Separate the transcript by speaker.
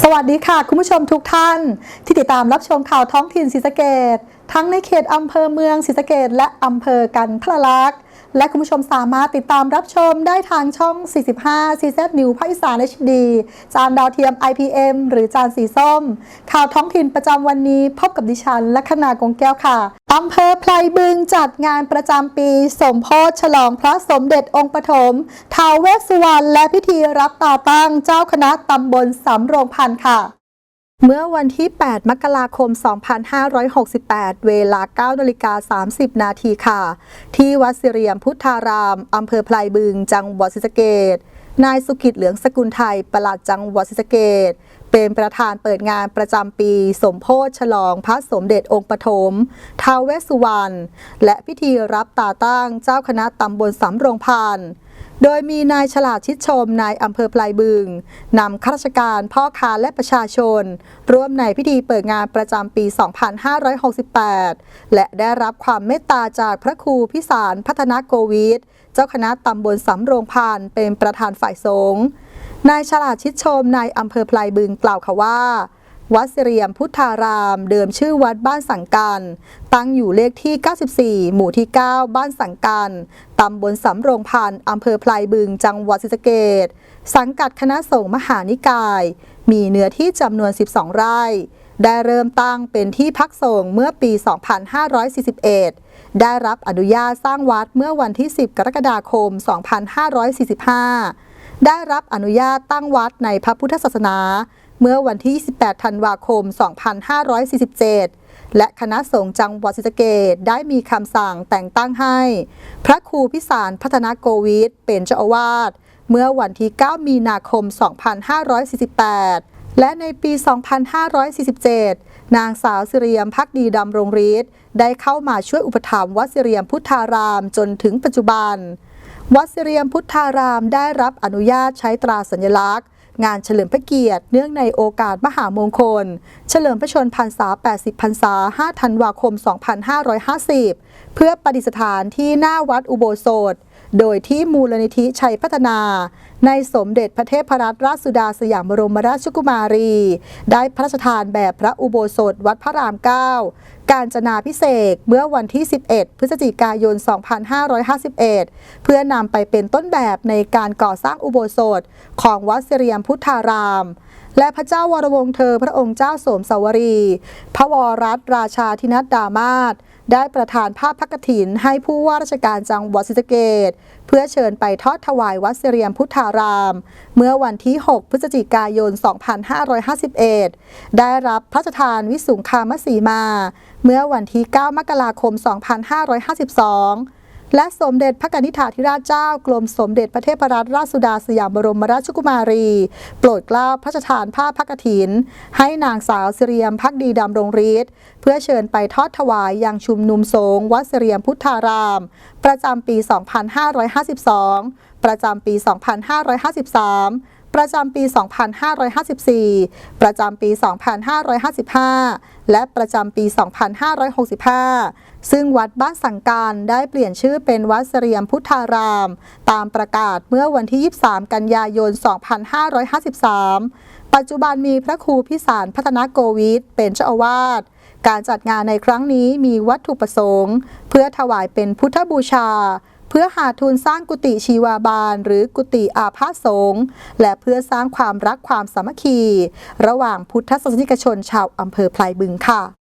Speaker 1: สวัสดีค่ะ คุณผู้ชมทุกท่าน ที่ติดตามรับชมข่าวท้องถิ่นศรีสะเกดทั้งในเขตอำเภอเมืองศรีสะเกดและอำเภอกันทรลักษณ์ และคุณผู้ชมสามารถติดตามรับชมได้ทางช่อง 45 CZ New ภาคอีสาน HD จานดาวเทียม IPM หรือจานสีส้ม ข่าวท้องถิ่นประจำวันนี้พบกับดิฉันและคณากงแก้วค่ะอำเภอไพรบึงจัดงานประจำปี สมโพธิฉลองพระสมเด็จองค์ปฐมท้าวเวสสุวรรณและพิธีรับตาตั้งเจ้าคณะตำบลสำโรงพันค่ะ เมื่อวันที่ 8 มกราคม 2568 เวลา 9นาฬิกา30 นาทีค่ะ ที่วัดสิเรียมพุทธาราม อำเภอปลายบึง จังหวัดศรีสะเกษนายสุขิตเหลืองสกุลไทย ปลัดจังหวัดศรีสะเกษ เป็นประธานเปิดงานประจำปี สมโพธิฉลองพระสมเด็จองค์ปฐมท้าวเวสสุวรรณและพิธีรับตาตั้งเจ้าคณะตำบลสำโรงพันโดยมีนายฉลาดชิดชมนายอำเภอปลายบึงนำข้าราชการพ่อค้าและประชาชน ร่วมในพิธีเปิดงานประจำปี 2568 และได้รับความเมตตาจากพระครูพิสารพัฒนโกวิทเจ้าคณะตำบลสำโรงพานเป็นประธานฝ่ายสงฆ์ นายฉลาดชิดชมนายอำเภอปลายบึงกล่าวค่ะว่า วัดสิเรียมพุทธาราม เดิมชื่อวัดบ้านสังกันตั้งอยู่เลขที่ 94 หมู่ที่ 9 บ้านสังกันตำบลสำโรงพันอำเภอพลายบึงจังหวัดศรีสะเกษสังกัดคณะสงฆ์มหานิกาย มีเนื้อที่จำนวน 12 ไร่ ได้เริ่มตั้งเป็นที่พักสงฆ์เมื่อปี 2541 ได้รับอนุญาตสร้างวัดเมื่อวันที่ 10 กรกฎาคม 2545 ได้รับอนุญาตตั้งวัดในพระพุทธศาสนา เมื่อวันที่ 28 ธันวาคม 2547 และคณะสงฆ์จังหวัดศรีสะเกษได้มีคำสั่งแต่งตั้งให้ พระครูพิสารพัฒนาโกวิทเป็นเจ้าอาวาสเมื่อวันที่ 9 มีนาคม 2548 และในปี 2547 นางสาวสิเรียมพักดีดำรงฤทธิ์ได้เข้ามาช่วยอุปถัมภ์วัดสิเรียมพุทธารามจนถึงปัจจุบัน วัดสิเรียมพุทธารามได้รับอนุญาตใช้ตราสัญลักษณ์ งานเฉลิมพระเกียรติ เนื่องในโอกาสมหามงคล เฉลิมพระชนพรรษา 80 พรรษา 5 ธันวาคม 2550 เพื่อประดิษฐานที่หน้าวัดอุโบสถ โดยที่มูลนิธิชัยพัฒนา ในสมเด็จพระเทพรัตนราชสุดาสยามบรมราชกุมารี ได้พระราชทานแบบพระอุโบสถวัดพระราม9การจนาพิเศษเมื่อวันที่ 11 พฤศจิกายน 2551 เพื่อนำไปเป็นต้นแบบในการก่อสร้างอุโบสถของวัดเสรียมพุทธาราม และพระเจ้าวรวงศ์เธอพระองค์เจ้าโสมสวรี พระวรัตราชาธินัดดามาศได้ประทานภาพพักถินให้ผู้ว่าราชการจังหวัดศรีสะเกษเพื่อเชิญไปทอดถวายวัดเสรียมพุทธาราม เมื่อวันที่ 6 พฤศจิกายน 2551 ได้รับพระราชทานวิสุงคามสีมา เมื่อวันที่ 9 มกราคม 2552 และสมเด็จพระกนิษฐาธิราชเจ้ากรมสมเด็จพระเทพรัตนราชสุดาสยามบรมราชกุมารี โปรดเกล้าพระราชทานผ้าพักถิน ให้นางสาวสิเรียมพักดีดำรงฤทธิ์เพื่อเชิญไปทอดถวายยังชุมนุมสงฆ์วัดเสรียมพุทธาราม ประจำปี 2552 ประจำปี 2553 ประจำปี 2554 ประจำปี 2555 และประจำปี 2565 ซึ่งวัดบ้านสังการได้เปลี่ยนชื่อเป็นวัดเสรียมพุทธาราม ตามประกาศเมื่อวันที่ 23 กันยายน 2553 ปัจจุบันมีพระครูพิสารพัฒนาโกวิทเป็นเจ้าอาวาสการจัดงานในครั้งนี้มีวัตถุประสงค์ เพื่อถวายเป็นพุทธบูชา เพื่อหาทุนสร้างกุฏิชีวาบาล หรือกุฏิอาพาสงฆ์และเพื่อสร้างความรักความสามัคคี ระหว่างพุทธศาสนิกชนชาวอำเภอพลายบึงค่ะ